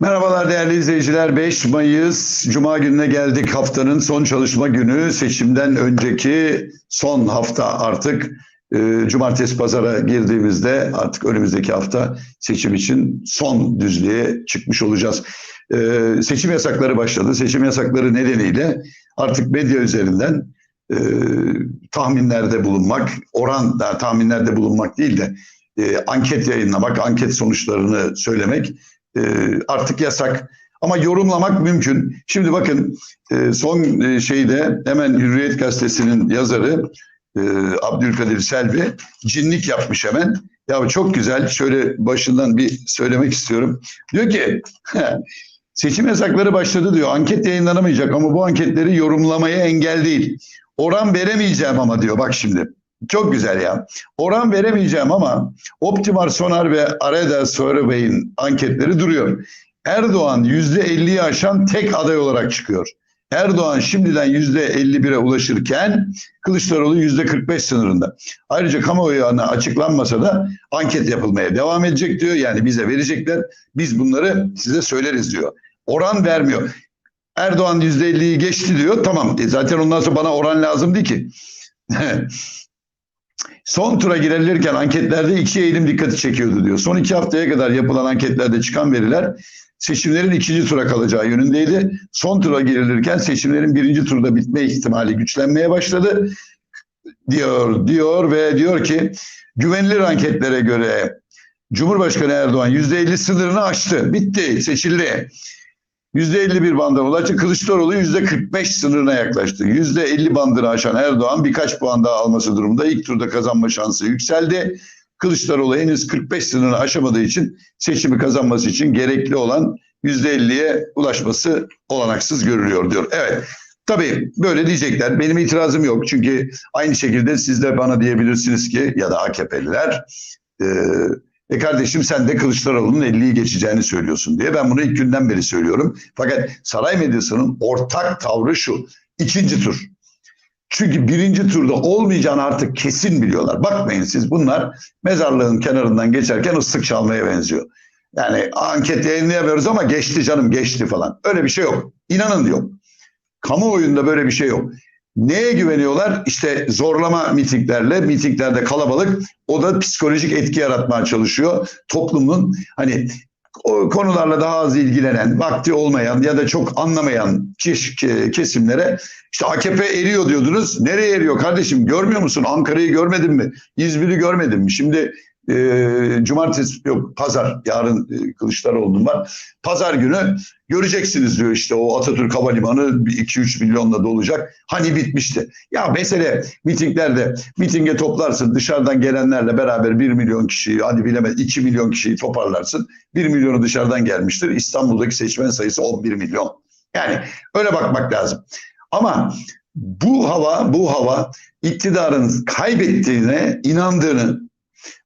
Merhabalar değerli izleyiciler. 5 Mayıs Cuma gününe geldik. Haftanın son çalışma günü. Seçimden önceki son hafta artık. e, Cumartesi pazara girdiğimizde artık önümüzdeki hafta seçim için son düzlüğe çıkmış olacağız. E, seçim yasakları başladı. Seçim yasakları nedeniyle artık medya üzerinden e, tahminlerde bulunmak, oran da tahminlerde bulunmak değil de e, anket yayınlamak, anket sonuçlarını söylemek e, artık yasak. Ama yorumlamak mümkün. Şimdi bakın e, son e, şeyde hemen Hürriyet Gazetesi'nin yazarı e, Abdülkadir Selvi cinlik yapmış hemen. Ya çok güzel. Şöyle başından bir söylemek istiyorum. Diyor ki seçim yasakları başladı diyor. Anket yayınlanamayacak ama bu anketleri yorumlamaya engel değil. Oran veremeyeceğim ama diyor. Bak şimdi. Çok güzel ya. Oran veremeyeceğim ama Optimar Sonar ve Areda Survey'in anketleri duruyor. Erdoğan %50'yi aşan tek aday olarak çıkıyor. Erdoğan şimdiden %51'e ulaşırken Kılıçdaroğlu %45 sınırında. Ayrıca kamuoyu açıklanmasa da anket yapılmaya devam edecek diyor. Yani bize verecekler. Biz bunları size söyleriz diyor. Oran vermiyor. Erdoğan %50'yi geçti diyor. Tamam e zaten ondan sonra bana oran lazım değil ki. Son tura girilirken anketlerde iki eğilim dikkati çekiyordu diyor. Son iki haftaya kadar yapılan anketlerde çıkan veriler seçimlerin ikinci tura kalacağı yönündeydi. Son tura girilirken seçimlerin birinci turda bitme ihtimali güçlenmeye başladı diyor diyor ve diyor ki güvenilir anketlere göre Cumhurbaşkanı Erdoğan %50 sınırını aştı. Bitti, seçildi. %51 bandına ulaştı. Kılıçdaroğlu %45 sınırına yaklaştı. %50 bandını aşan Erdoğan birkaç puan daha alması durumunda ilk turda kazanma şansı yükseldi. Kılıçdaroğlu henüz 45 sınırını aşamadığı için seçimi kazanması için gerekli olan %50'ye ulaşması olanaksız görülüyor diyor. Evet tabii böyle diyecekler. Benim itirazım yok. Çünkü aynı şekilde siz de bana diyebilirsiniz ki ya da AKP'liler e, e kardeşim sen de Kılıçdaroğlu'nun 50'yi geçeceğini söylüyorsun diye. Ben bunu ilk günden beri söylüyorum. Fakat saray medyasının ortak tavrı şu. ikinci tur. Çünkü birinci turda olmayacağını artık kesin biliyorlar. Bakmayın siz bunlar mezarlığın kenarından geçerken ıslık çalmaya benziyor. Yani anket yayınlayamıyoruz ama geçti canım geçti falan. Öyle bir şey yok. İnanın yok. Kamuoyunda böyle bir şey yok. Neye güveniyorlar? İşte zorlama mitinglerle, mitinglerde kalabalık o da psikolojik etki yaratmaya çalışıyor. Toplumun hani o konularla daha az ilgilenen, vakti olmayan ya da çok anlamayan kesimlere işte AKP eriyor diyordunuz. Nereye eriyor kardeşim? Görmüyor musun? Ankara'yı görmedin mi? İzmir'i görmedin mi? Şimdi e, cumartesi yok pazar yarın e, Kılıçdaroğlu'nun var. Pazar günü göreceksiniz diyor işte o Atatürk Havalimanı 2-3 milyonla dolacak. Hani bitmişti. Ya mesele mitinglerde mitinge toplarsın dışarıdan gelenlerle beraber 1 milyon kişiyi hadi bilemez 2 milyon kişiyi toparlarsın. 1 milyonu dışarıdan gelmiştir. İstanbul'daki seçmen sayısı 11 milyon. Yani öyle bakmak lazım. Ama bu hava bu hava iktidarın kaybettiğine inandığını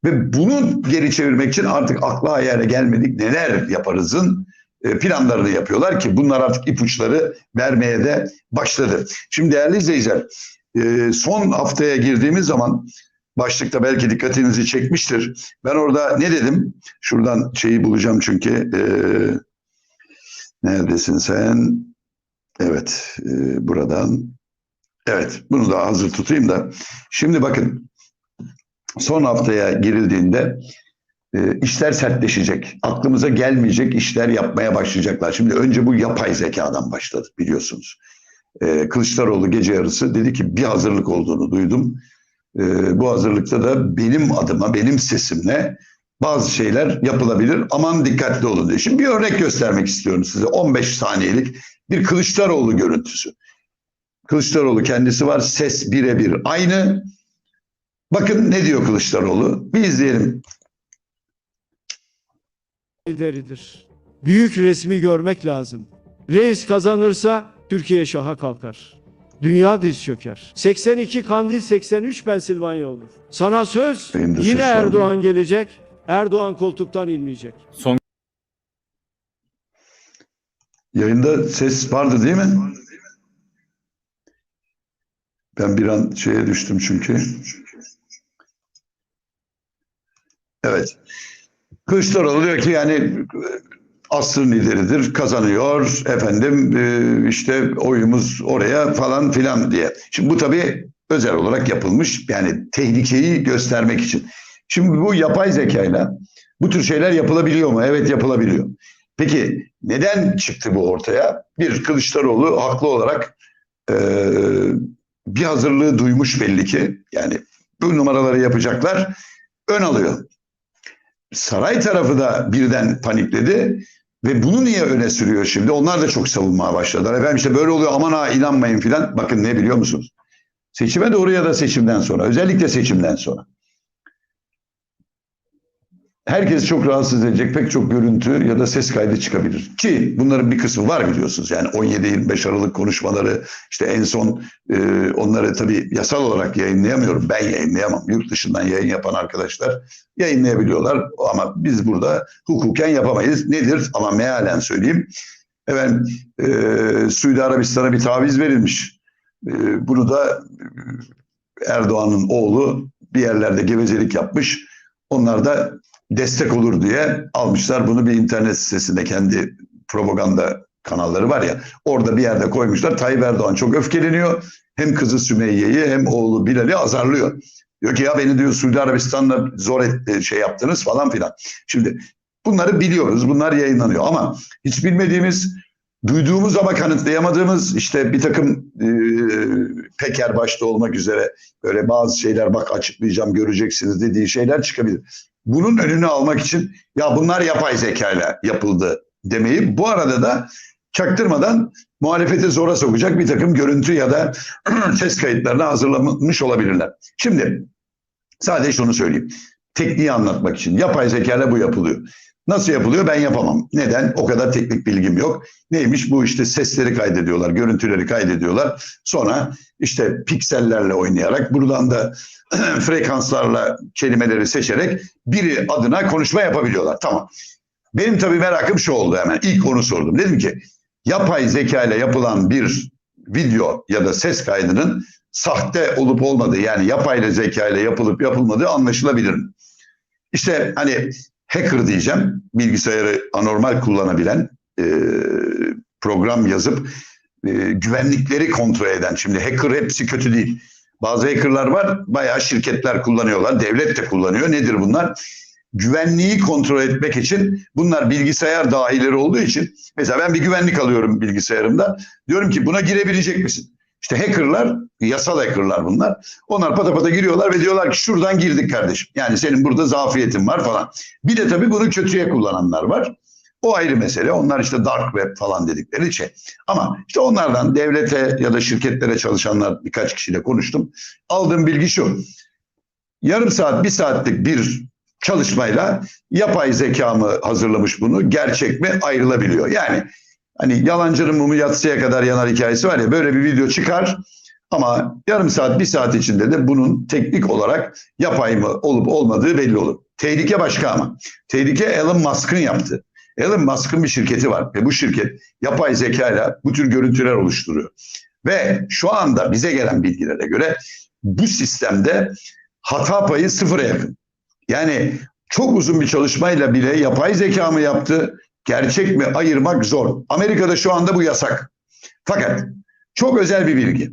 ve bunu geri çevirmek için artık akla hayale gelmedik neler yaparızın e, planlarını yapıyorlar ki bunlar artık ipuçları vermeye de başladı. Şimdi değerli izleyiciler e, son haftaya girdiğimiz zaman başlıkta belki dikkatinizi çekmiştir. Ben orada ne dedim? Şuradan şeyi bulacağım çünkü. E, neredesin sen? Evet buradan. Evet bunu da hazır tutayım da. Şimdi bakın son haftaya girildiğinde e, işler sertleşecek. Aklımıza gelmeyecek işler yapmaya başlayacaklar. Şimdi önce bu yapay zekadan başladı biliyorsunuz. E, Kılıçdaroğlu gece yarısı dedi ki bir hazırlık olduğunu duydum. E, bu hazırlıkta da benim adıma, benim sesimle bazı şeyler yapılabilir. Aman dikkatli olun diye. Şimdi bir örnek göstermek istiyorum size. 15 saniyelik bir Kılıçdaroğlu görüntüsü. Kılıçdaroğlu kendisi var. Ses birebir aynı. Bakın ne diyor Kılıçdaroğlu. Bir izleyelim. lideridir. Büyük resmi görmek lazım. Reis kazanırsa Türkiye şaha kalkar. Dünya diz çöker. 82 Kandil 83 Pensilvanya olur. Sana söz Benim de yine söz var. Erdoğan gelecek. Erdoğan koltuktan inmeyecek. Son Yayında ses vardı değil mi? Ben bir an şeye düştüm çünkü. Evet. Kılıçdaroğlu diyor ki yani asrın lideridir, kazanıyor efendim e, işte oyumuz oraya falan filan diye. Şimdi bu tabii özel olarak yapılmış yani tehlikeyi göstermek için. Şimdi bu yapay zekayla bu tür şeyler yapılabiliyor mu? Evet yapılabiliyor. Peki neden çıktı bu ortaya? Bir Kılıçdaroğlu haklı olarak e, bir hazırlığı duymuş belli ki. Yani bu numaraları yapacaklar. Ön alıyor. Saray tarafı da birden panikledi. Ve bunu niye öne sürüyor şimdi? Onlar da çok savunmaya başladılar. Efendim işte böyle oluyor aman ha inanmayın filan. Bakın ne biliyor musunuz? Seçime doğru ya da seçimden sonra. Özellikle seçimden sonra. Herkesi çok rahatsız edecek pek çok görüntü ya da ses kaydı çıkabilir. Ki bunların bir kısmı var biliyorsunuz. Yani 17-25 Aralık konuşmaları işte en son e, onları tabii yasal olarak yayınlayamıyorum. Ben yayınlayamam. Yurt dışından yayın yapan arkadaşlar yayınlayabiliyorlar. Ama biz burada hukuken yapamayız. Nedir? Ama mealen söyleyeyim. Efendim e, Suudi Arabistan'a bir taviz verilmiş. E, bunu da e, Erdoğan'ın oğlu bir yerlerde gevezelik yapmış. Onlar da destek olur diye almışlar bunu bir internet sitesinde kendi propaganda kanalları var ya orada bir yerde koymuşlar. Tayyip Erdoğan çok öfkeleniyor. Hem kızı Sümeyye'yi hem oğlu Bilal'i azarlıyor. Diyor ki ya beni diyor Suudi Arabistan'la zor et, şey yaptınız falan filan. Şimdi bunları biliyoruz. Bunlar yayınlanıyor ama hiç bilmediğimiz duyduğumuz ama kanıtlayamadığımız işte bir takım e, Peker başta olmak üzere böyle bazı şeyler bak açıklayacağım göreceksiniz dediği şeyler çıkabilir. Bunun önünü almak için ya bunlar yapay zekayla yapıldı demeyi bu arada da çaktırmadan muhalefeti zora sokacak bir takım görüntü ya da ses kayıtlarını hazırlamış olabilirler. Şimdi sadece şunu söyleyeyim. Tekniği anlatmak için yapay zekayla bu yapılıyor. Nasıl yapılıyor ben yapamam. Neden? O kadar teknik bilgim yok. Neymiş bu işte sesleri kaydediyorlar, görüntüleri kaydediyorlar. Sonra işte piksellerle oynayarak buradan da frekanslarla kelimeleri seçerek biri adına konuşma yapabiliyorlar. Tamam. Benim tabii merakım şu oldu hemen. İlk onu sordum. Dedim ki yapay zeka ile yapılan bir video ya da ses kaydının sahte olup olmadığı yani yapay zeka ile yapılıp yapılmadığı anlaşılabilir mi? İşte hani hacker diyeceğim bilgisayarı anormal kullanabilen e, program yazıp e, güvenlikleri kontrol eden. Şimdi hacker hepsi kötü değil. Bazı hackerlar var bayağı şirketler kullanıyorlar devlet de kullanıyor. Nedir bunlar? Güvenliği kontrol etmek için bunlar bilgisayar dahileri olduğu için mesela ben bir güvenlik alıyorum bilgisayarımda diyorum ki buna girebilecek misin? İşte hackerlar, yasal hackerlar bunlar. Onlar pata pata giriyorlar ve diyorlar ki şuradan girdik kardeşim. Yani senin burada zafiyetin var falan. Bir de tabii bunu kötüye kullananlar var. O ayrı mesele. Onlar işte dark web falan dedikleri şey. Ama işte onlardan devlete ya da şirketlere çalışanlar birkaç kişiyle konuştum. Aldığım bilgi şu. Yarım saat, bir saatlik bir çalışmayla yapay zeka mı hazırlamış bunu, gerçek mi ayrılabiliyor. Yani hani yalancının mumu yatsıya kadar yanar hikayesi var ya böyle bir video çıkar ama yarım saat, bir saat içinde de bunun teknik olarak yapay mı olup olmadığı belli olur. Tehlike başka ama. Tehlike Elon Musk'ın yaptı. Elon Musk'ın bir şirketi var ve bu şirket yapay zeka ile bu tür görüntüler oluşturuyor. Ve şu anda bize gelen bilgilere göre bu sistemde hata payı sıfıra yakın. Yani çok uzun bir çalışmayla bile yapay zeka mı yaptı, gerçek mi ayırmak zor. Amerika'da şu anda bu yasak. Fakat çok özel bir bilgi.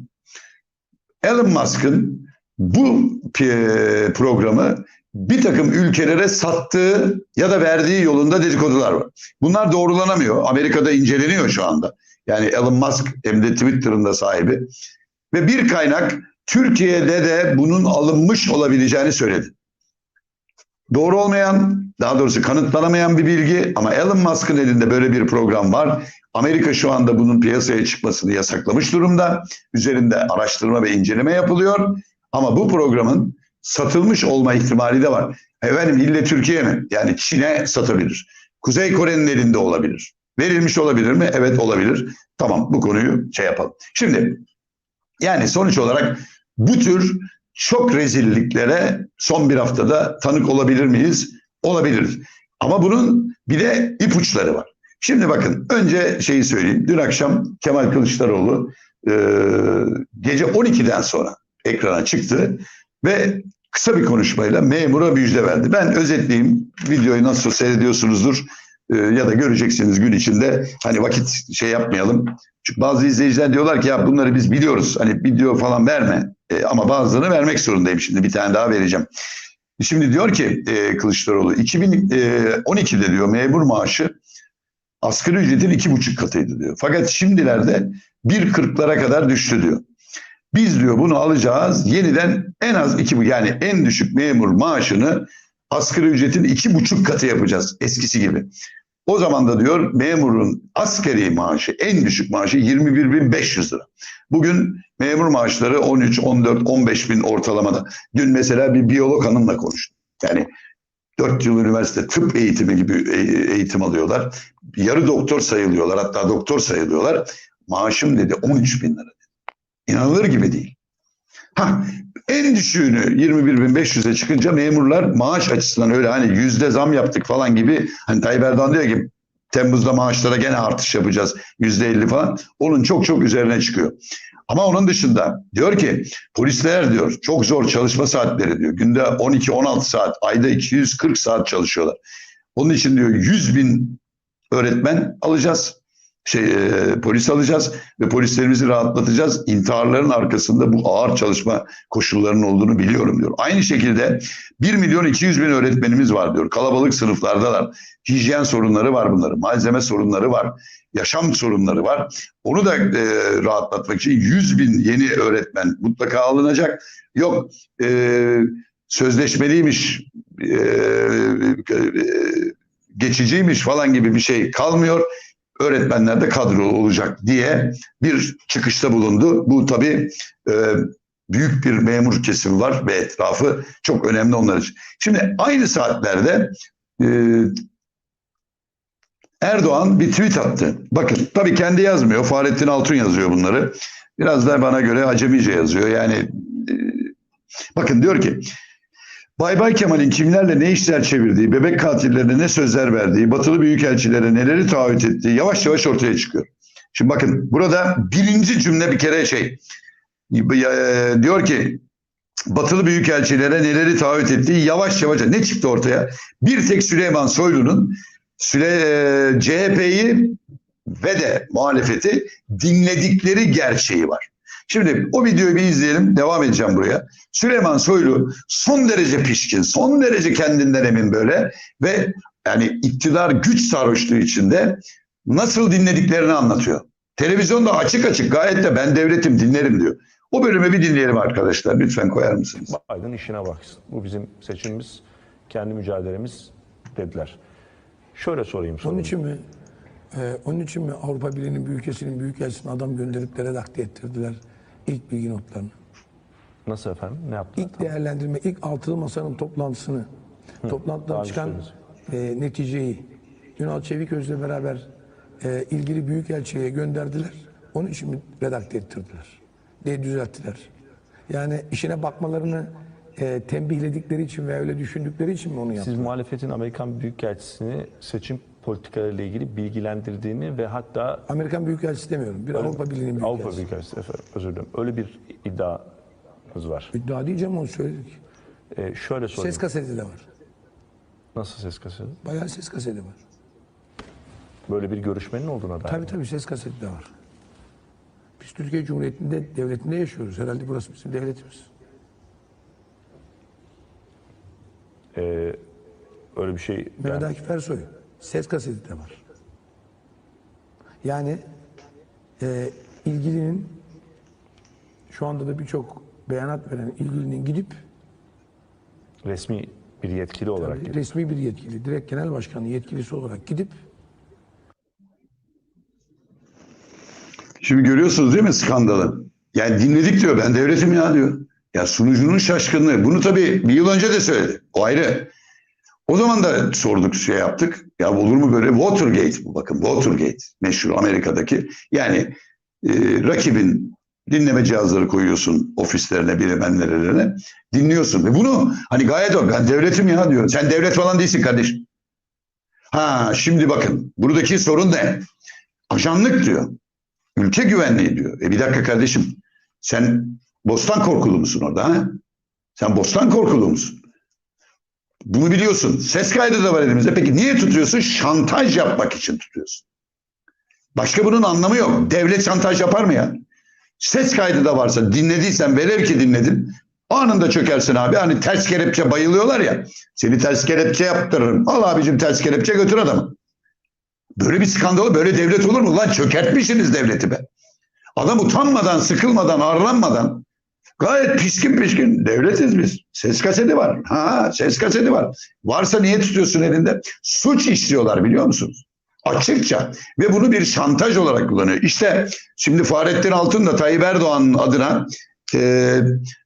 Elon Musk'ın bu programı bir takım ülkelere sattığı ya da verdiği yolunda dedikodular var. Bunlar doğrulanamıyor. Amerika'da inceleniyor şu anda. Yani Elon Musk hem de Twitter'ın da sahibi. Ve bir kaynak Türkiye'de de bunun alınmış olabileceğini söyledi. Doğru olmayan, daha doğrusu kanıtlanamayan bir bilgi ama Elon Musk'ın elinde böyle bir program var. Amerika şu anda bunun piyasaya çıkmasını yasaklamış durumda. Üzerinde araştırma ve inceleme yapılıyor. Ama bu programın satılmış olma ihtimali de var. Efendim ille Türkiye mi? Yani Çin'e satabilir. Kuzey Kore'nin elinde olabilir. Verilmiş olabilir mi? Evet olabilir. Tamam bu konuyu şey yapalım. Şimdi yani sonuç olarak bu tür çok rezilliklere son bir haftada tanık olabilir miyiz? Olabiliriz. Ama bunun bir de ipuçları var. Şimdi bakın önce şeyi söyleyeyim. Dün akşam Kemal Kılıçdaroğlu e, gece 12'den sonra ekrana çıktı ve kısa bir konuşmayla memura müjde verdi. Ben özetleyeyim. Videoyu nasıl seyrediyorsunuzdur. e, ya da göreceksiniz gün içinde hani vakit şey yapmayalım. Çünkü bazı izleyiciler diyorlar ki ya bunları biz biliyoruz. Hani video falan verme. E, ama bazılarını vermek zorundayım şimdi. Bir tane daha vereceğim. Şimdi diyor ki e, Kılıçdaroğlu 2012'de diyor memur maaşı asgari ücretin iki buçuk katıydı diyor. Fakat şimdilerde 1.40'lara kadar düştü diyor. Biz diyor bunu alacağız yeniden en az iki yani en düşük memur maaşını asgari ücretin iki buçuk katı yapacağız eskisi gibi. O zaman da diyor memurun asgari maaşı en düşük maaşı 21.500 lira. Bugün memur maaşları 13, 14, 15 bin ortalamada. Dün mesela bir biyolog hanımla konuştum. Yani 4 yıl üniversite tıp eğitimi gibi e- eğitim alıyorlar. Yarı doktor sayılıyorlar hatta doktor sayılıyorlar. Maaşım dedi 13 bin lira. Dedi. İnanılır gibi değil. Ha, en düşüğünü 21.500'e çıkınca memurlar maaş açısından öyle hani yüzde zam yaptık falan gibi hani Tayyip Erdoğan diyor ki Temmuz'da maaşlara gene artış yapacağız yüzde 50 falan. Onun çok çok üzerine çıkıyor. Ama onun dışında diyor ki polisler diyor çok zor çalışma saatleri diyor. Günde 12-16 saat, ayda 240 saat çalışıyorlar. Onun için diyor 100 bin öğretmen alacağız. Şey, e, polis alacağız ve polislerimizi rahatlatacağız. İntiharların arkasında bu ağır çalışma koşullarının olduğunu biliyorum diyor. Aynı şekilde 1 milyon 200 bin öğretmenimiz var diyor. Kalabalık sınıflardalar. Hijyen sorunları var bunların. Malzeme sorunları var. Yaşam sorunları var. Onu da e, rahatlatmak için 100 bin yeni öğretmen mutlaka alınacak. Yok e, sözleşmeliymiş, e, e, geçiciymiş falan gibi bir şey kalmıyor. Öğretmenler de kadro olacak diye bir çıkışta bulundu. Bu tabii e, büyük bir memur kesimi var ve etrafı çok önemli onlar için. Şimdi aynı saatlerde e, Erdoğan bir tweet attı. Bakın tabii kendi yazmıyor. Fahrettin Altun yazıyor bunları. Biraz da bana göre acemice yazıyor. Yani e, bakın diyor ki Bay Bay Kemal'in kimlerle ne işler çevirdiği, bebek katillerine ne sözler verdiği, batılı büyükelçilere neleri taahhüt ettiği yavaş yavaş ortaya çıkıyor. Şimdi bakın burada birinci cümle bir kere şey e, diyor ki batılı büyükelçilere neleri taahhüt ettiği yavaş yavaş ne çıktı ortaya? Bir tek Süleyman Soylu'nun Süle, e, CHP'yi ve de muhalefeti dinledikleri gerçeği var. Şimdi o videoyu bir izleyelim. Devam edeceğim buraya. Süleyman Soylu son derece pişkin, son derece kendinden emin böyle ve yani iktidar güç sarhoşluğu içinde nasıl dinlediklerini anlatıyor. Televizyonda açık açık gayet de ben devletim dinlerim diyor. O bölümü bir dinleyelim arkadaşlar. Lütfen koyar mısınız? Biden işine baksın. Bu bizim seçimimiz, kendi mücadelemiz dediler. Şöyle sorayım Onun sorumu. için mi? e, onun için mi Avrupa Birliği'nin büyükesinin büyükelçisine adam gönderip de redakte ettirdiler ilk bilgi notlarını? Nasıl efendim? Ne yaptılar? İlk değerlendirme, ilk altılı masanın toplantısını, toplantıdan daha önce çıkan e, neticeyi Ünal Çeviköz'le beraber e, ilgili büyükelçiye gönderdiler. Onun için mi redakte ettirdiler? Diye düzelttiler. Yani işine bakmalarını e, tembihledikleri için veya öyle düşündükleri için mi onu yaptılar? Siz muhalefetin Amerikan Büyükelçisini seçim politikalarıyla ilgili bilgilendirdiğini ve hatta Amerikan büyükelçisi demiyorum. Bir Avrupa Birliği'nin Avrupa büyükelçisi. Büyükelçisi efendim, özür dilerim. Öyle bir iddiamız var. İddia diyeceğim onu söyledik. Ee, şöyle sorayım. Ses kaseti de var. Nasıl ses kaseti? Bayağı ses kaseti var. Böyle bir görüşmenin olduğuna dair. Tabii tabii ses kaseti de var. Biz Türkiye Cumhuriyeti'nde, devletinde yaşıyoruz. Herhalde burası bizim devletimiz. Ee, öyle bir şey Mehmet Akif Ersoy. Ses kaseti de var. Yani e, ilgilinin şu anda da birçok beyanat veren ilgilinin gidip resmi bir yetkili olarak resmi bir yetkili, direkt genel başkanı yetkilisi olarak gidip Şimdi görüyorsunuz değil mi skandalı? Yani dinledik diyor ben devletim ya diyor. Ya sunucunun şaşkınlığı. Bunu tabii bir yıl önce de söyledi. O ayrı. O zaman da sorduk şey yaptık. Ya olur mu böyle Watergate bu bakın Watergate meşhur Amerika'daki. Yani e, rakibin dinleme cihazları koyuyorsun ofislerine bilemenlerine dinliyorsun. Ve bunu hani gayet o ben devletim ya diyor. Sen devlet falan değilsin kardeşim. Ha şimdi bakın buradaki sorun ne? Ajanlık diyor. Ülke güvenliği diyor. E bir dakika kardeşim. Sen Bostan korkulu musun orada ha? Sen Bostan korkulu musun? Bunu biliyorsun. Ses kaydı da var elimizde. Peki niye tutuyorsun? Şantaj yapmak için tutuyorsun. Başka bunun anlamı yok. Devlet şantaj yapar mı ya? Ses kaydı da varsa dinlediysen velev ki dinledin. Anında çökersin abi. Hani ters kelepçe bayılıyorlar ya. Seni ters kelepçe yaptırırım. Al abicim ters kelepçe götür adamı. Böyle bir skandal, böyle devlet olur mu? Lan çökertmişsiniz devleti be. Adam utanmadan, sıkılmadan, arlanmadan gayet pişkin pişkin devletiz biz. Ses kaseti var. Ha, ses kaseti var. Varsa niye tutuyorsun elinde? Suç işliyorlar biliyor musunuz? Açıkça ve bunu bir şantaj olarak kullanıyor. İşte şimdi Fahrettin Altun da Tayyip Erdoğan'ın adına e,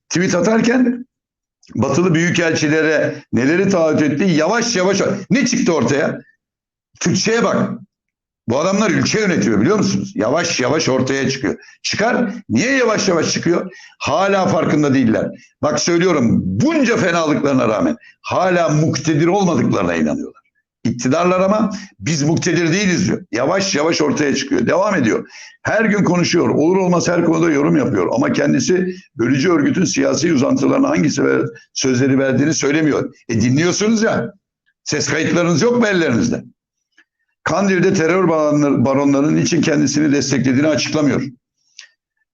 tweet atarken batılı büyükelçilere neleri taahhüt etti yavaş yavaş ne çıktı ortaya? Türkçe'ye bak. Bu adamlar ülke yönetiyor biliyor musunuz? Yavaş yavaş ortaya çıkıyor. Çıkar. Niye yavaş yavaş çıkıyor? Hala farkında değiller. Bak söylüyorum bunca fenalıklarına rağmen hala muktedir olmadıklarına inanıyorlar. İktidarlar ama biz muktedir değiliz diyor. Yavaş yavaş ortaya çıkıyor. Devam ediyor. Her gün konuşuyor. Olur olmaz her konuda yorum yapıyor. Ama kendisi bölücü örgütün siyasi uzantılarına hangisi ver, sözleri verdiğini söylemiyor. E dinliyorsunuz ya. Ses kayıtlarınız yok mu ellerinizde? Kandil'de terör baronları- baronlarının için kendisini desteklediğini açıklamıyor.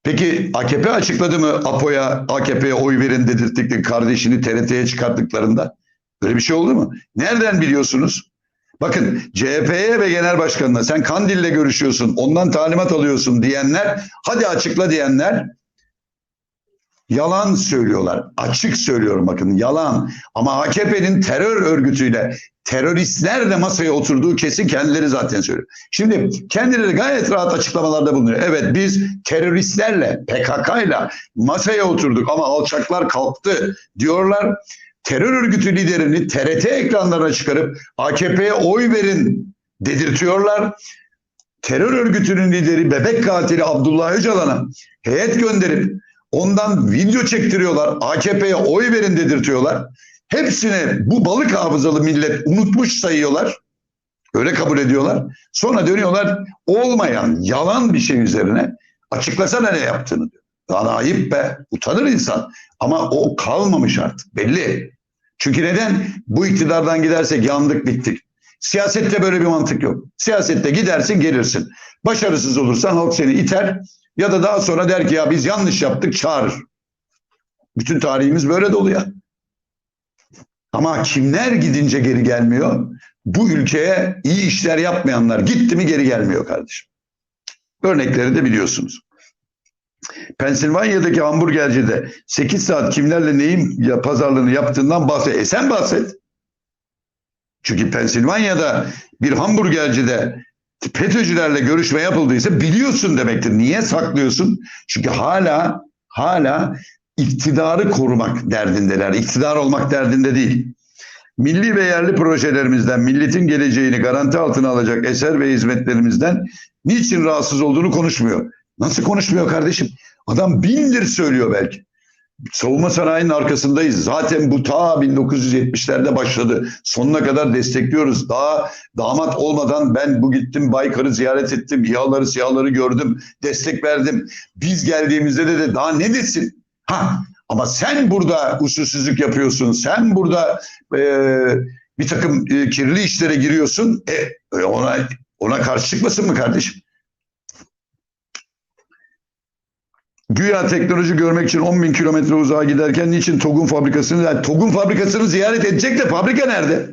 Peki AKP açıkladı mı APO'ya, AKP'ye oy verin dedirttikleri kardeşini TRT'ye çıkarttıklarında? Böyle bir şey oldu mu? Nereden biliyorsunuz? Bakın CHP'ye ve genel başkanına sen Kandil'le görüşüyorsun, ondan talimat alıyorsun diyenler, hadi açıkla diyenler yalan söylüyorlar. Açık söylüyorum bakın yalan. Ama AKP'nin terör örgütüyle teröristlerle masaya oturduğu kesin kendileri zaten söylüyor. Şimdi kendileri gayet rahat açıklamalarda bulunuyor. Evet biz teröristlerle, PKK'yla masaya oturduk ama alçaklar kalktı diyorlar. Terör örgütü liderini TRT ekranlarına çıkarıp AKP'ye oy verin dedirtiyorlar. Terör örgütünün lideri bebek katili Abdullah Öcalan'a heyet gönderip ondan video çektiriyorlar. AKP'ye oy verin dedirtiyorlar. Hepsine bu balık hafızalı millet unutmuş sayıyorlar. Öyle kabul ediyorlar. Sonra dönüyorlar olmayan yalan bir şey üzerine açıklasana ne yaptığını diyor. Lan ayıp be. Utanır insan. Ama o kalmamış artık. Belli. Çünkü neden? Bu iktidardan gidersek yandık bittik. Siyasette böyle bir mantık yok. Siyasette gidersin gelirsin. Başarısız olursan halk seni iter ya da daha sonra der ki ya biz yanlış yaptık çağırır. Bütün tarihimiz böyle dolu ya. Ama kimler gidince geri gelmiyor? Bu ülkeye iyi işler yapmayanlar gitti mi geri gelmiyor kardeşim. Örnekleri de biliyorsunuz. Pensilvanya'daki hamburgercide 8 saat kimlerle neyin ya pazarlığını yaptığından bahset. E sen bahset. Çünkü Pensilvanya'da bir hamburgercide FETÖ'cülerle görüşme yapıldıysa biliyorsun demektir. Niye saklıyorsun? Çünkü hala hala iktidarı korumak derdindeler. İktidar olmak derdinde değil. Milli ve yerli projelerimizden, milletin geleceğini garanti altına alacak eser ve hizmetlerimizden niçin rahatsız olduğunu konuşmuyor. Nasıl konuşmuyor kardeşim? Adam bindir söylüyor belki. Savunma sanayinin arkasındayız. Zaten bu ta 1970'lerde başladı. Sonuna kadar destekliyoruz. Daha damat olmadan ben bu gittim Baykar'ı ziyaret ettim. İHA'ları SİHA'ları gördüm. Destek verdim. Biz geldiğimizde de, de daha ne desin? Ha, ama sen burada usulsüzlük yapıyorsun. Sen burada e, bir takım e, kirli işlere giriyorsun. E, ona ona karşı çıkmasın mı kardeşim? Güya teknoloji görmek için 10 bin kilometre uzağa giderken niçin TOG'un fabrikasını, yani TOG'un fabrikasını ziyaret edecek de fabrika nerede?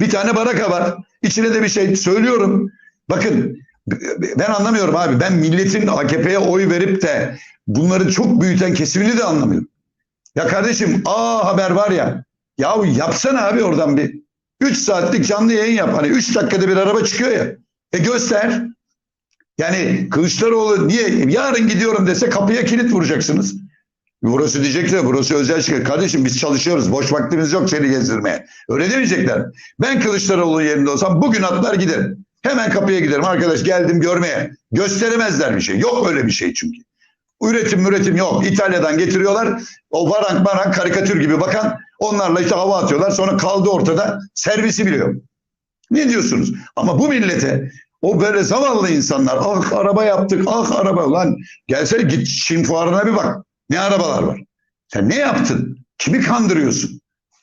Bir tane baraka var. İçine de bir şey söylüyorum. Bakın ben anlamıyorum abi. Ben milletin AKP'ye oy verip de bunları çok büyüten kesimini de anlamıyorum. Ya kardeşim A Haber var ya. Ya yapsana abi oradan bir 3 saatlik canlı yayın yap. Hani 3 dakikada bir araba çıkıyor ya. E göster. Yani Kılıçdaroğlu niye yarın gidiyorum dese kapıya kilit vuracaksınız. Burası diyecekler burası özel şirket. Kardeşim biz çalışıyoruz. Boş vaktimiz yok seni gezdirmeye. Öyle demeyecekler. Ben Kılıçdaroğlu yerinde olsam bugün atlar giderim. Hemen kapıya giderim. Arkadaş geldim görmeye. Gösteremezler bir şey. Yok öyle bir şey çünkü. Üretim üretim yok. İtalya'dan getiriyorlar. O varank varank karikatür gibi bakan onlarla işte hava atıyorlar. Sonra kaldı ortada. Servisi bile yok. Ne diyorsunuz? Ama bu millete o böyle zavallı insanlar ah araba yaptık ah araba lan gelsene git Çin fuarına bir bak ne arabalar var. Sen ne yaptın? Kimi kandırıyorsun?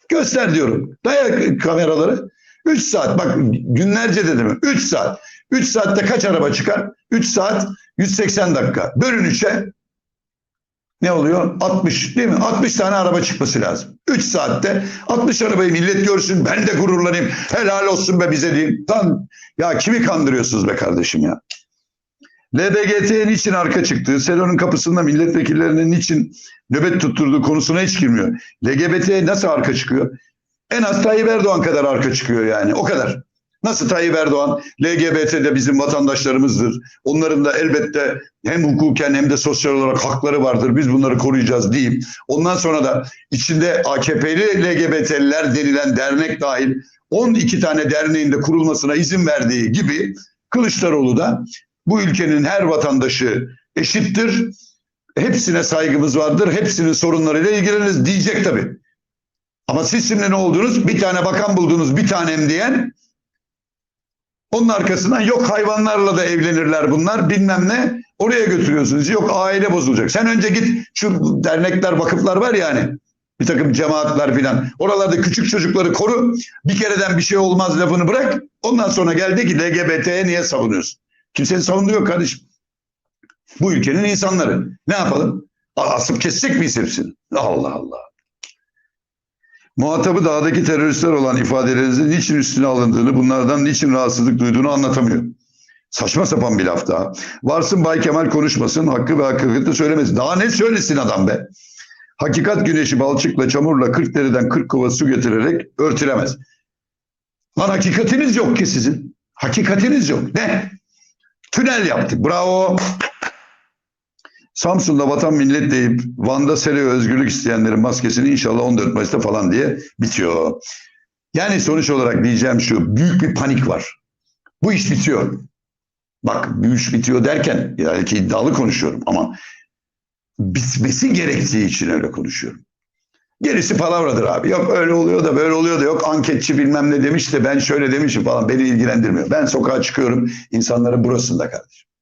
Göster diyorum. Daya kameraları. 3 saat bak günlerce dedim. 3 saat. 3 saatte kaç araba çıkar? 3 saat 180 dakika. Bölün 3'e ne oluyor? 60 değil mi? 60 tane araba çıkması lazım. 3 saatte 60 arabayı millet görsün. Ben de gururlanayım. Helal olsun be bize diyeyim. Lan ya kimi kandırıyorsunuz be kardeşim ya? LBGT'ye niçin arka çıktığı, Selo'nun kapısında milletvekillerinin niçin nöbet tutturduğu konusuna hiç girmiyor. LGBT'ye nasıl arka çıkıyor? En az Tayyip Erdoğan kadar arka çıkıyor yani. O kadar. Nasıl Tayyip Erdoğan LGBT de bizim vatandaşlarımızdır. Onların da elbette hem hukuken hem de sosyal olarak hakları vardır. Biz bunları koruyacağız deyip ondan sonra da içinde AKP'li LGBT'liler denilen dernek dahil 12 tane derneğin de kurulmasına izin verdiği gibi Kılıçdaroğlu da bu ülkenin her vatandaşı eşittir. Hepsine saygımız vardır. Hepsinin sorunlarıyla ilgileniriz diyecek tabii. Ama siz şimdi ne oldunuz? Bir tane bakan buldunuz bir tanem diyen onun arkasından yok hayvanlarla da evlenirler bunlar bilmem ne oraya götürüyorsunuz. Yok aile bozulacak. Sen önce git şu dernekler vakıflar var ya hani bir takım cemaatler filan. Oralarda küçük çocukları koru. Bir kereden bir şey olmaz lafını bırak. Ondan sonra geldi ki LGBT'ye niye savunuyorsun? Kimsenin savunduğu yok kardeşim. Bu ülkenin insanları. Ne yapalım? Asıp kesecek miyiz hepsini? Allah Allah. Muhatabı dağdaki teröristler olan ifadelerinizin niçin üstüne alındığını, bunlardan niçin rahatsızlık duyduğunu anlatamıyor. Saçma sapan bir laf daha. Varsın Bay Kemal konuşmasın, hakkı ve hakikati söylemesin. Daha ne söylesin adam be? Hakikat güneşi balçıkla, çamurla, kırk deriden kırk kova su getirerek örtülemez. Lan hakikatiniz yok ki sizin. Hakikatiniz yok. Ne? Tünel yaptık. Bravo. Samsun'da vatan millet deyip Van'da Sele'ye özgürlük isteyenlerin maskesini inşallah 14 Mayıs'ta falan diye bitiyor. Yani sonuç olarak diyeceğim şu. Büyük bir panik var. Bu iş bitiyor. Bak bu iş bitiyor derken belki iddialı konuşuyorum ama bitmesi gerektiği için öyle konuşuyorum. Gerisi palavradır abi. Yok öyle oluyor da böyle oluyor da yok anketçi bilmem ne demiş de ben şöyle demişim falan beni ilgilendirmiyor. Ben sokağa çıkıyorum insanların burasında kardeşim.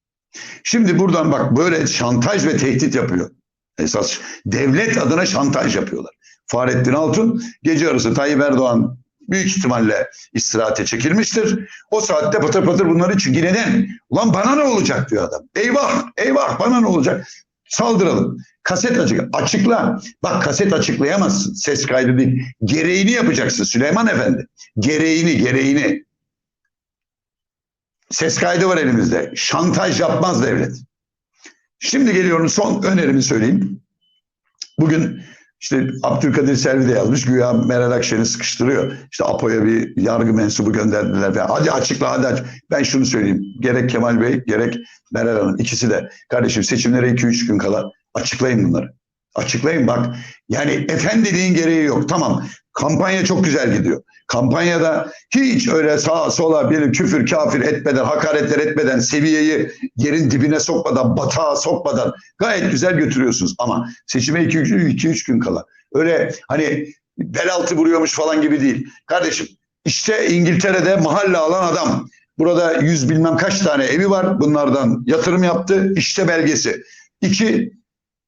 Şimdi buradan bak böyle şantaj ve tehdit yapıyor. Esas devlet adına şantaj yapıyorlar. Fahrettin Altun gece yarısı Tayyip Erdoğan büyük ihtimalle istirahate çekilmiştir. O saatte patır patır bunları çünkü neden? Ulan bana ne olacak diyor adam. Eyvah eyvah bana ne olacak? Saldıralım. Kaset açıkla. Açıkla. Bak kaset açıklayamazsın. Ses kaydı değil. Gereğini yapacaksın Süleyman Efendi. Gereğini gereğini. Ses kaydı var elimizde. Şantaj yapmaz devlet. Şimdi geliyorum son önerimi söyleyeyim. Bugün işte Abdülkadir Selvi de yazmış. Güya Meral Akşener'i sıkıştırıyor. İşte APO'ya bir yargı mensubu gönderdiler. Falan. Hadi açıkla hadi aç. Ben şunu söyleyeyim. Gerek Kemal Bey gerek Meral Hanım ikisi de. Kardeşim seçimlere 2-3 gün kala açıklayın bunları. Açıklayın bak. Yani efendiliğin gereği yok. Tamam kampanya çok güzel gidiyor. Kampanyada hiç öyle sağa sola bir küfür kafir etmeden, hakaretler etmeden, seviyeyi yerin dibine sokmadan, batağa sokmadan gayet güzel götürüyorsunuz. Ama seçime 2-3 gün kala. Öyle hani bel altı vuruyormuş falan gibi değil. Kardeşim işte İngiltere'de mahalle alan adam. Burada yüz bilmem kaç tane evi var. Bunlardan yatırım yaptı. İşte belgesi. İki,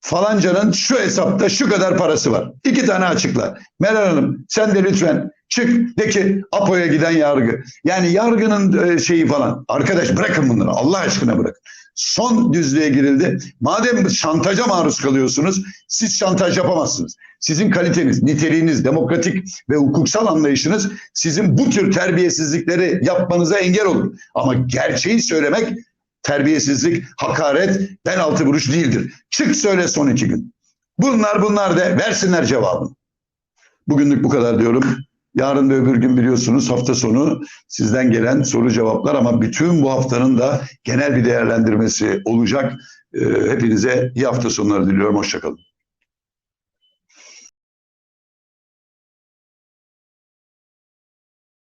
falancanın şu hesapta şu kadar parası var. İki tane açıkla. Meral Hanım sen de lütfen çık de ki APO'ya giden yargı. Yani yargının e, şeyi falan. Arkadaş bırakın bunları Allah aşkına bırakın. Son düzlüğe girildi. Madem şantaja maruz kalıyorsunuz siz şantaj yapamazsınız. Sizin kaliteniz, niteliğiniz, demokratik ve hukuksal anlayışınız sizin bu tür terbiyesizlikleri yapmanıza engel olur. Ama gerçeği söylemek terbiyesizlik, hakaret, bel altı vuruş değildir. Çık söyle son iki gün. Bunlar bunlar de versinler cevabını. Bugünlük bu kadar diyorum. Yarın ve öbür gün biliyorsunuz hafta sonu sizden gelen soru cevaplar ama bütün bu haftanın da genel bir değerlendirmesi olacak. Ee, Hepinize iyi hafta sonları diliyorum. Hoşçakalın.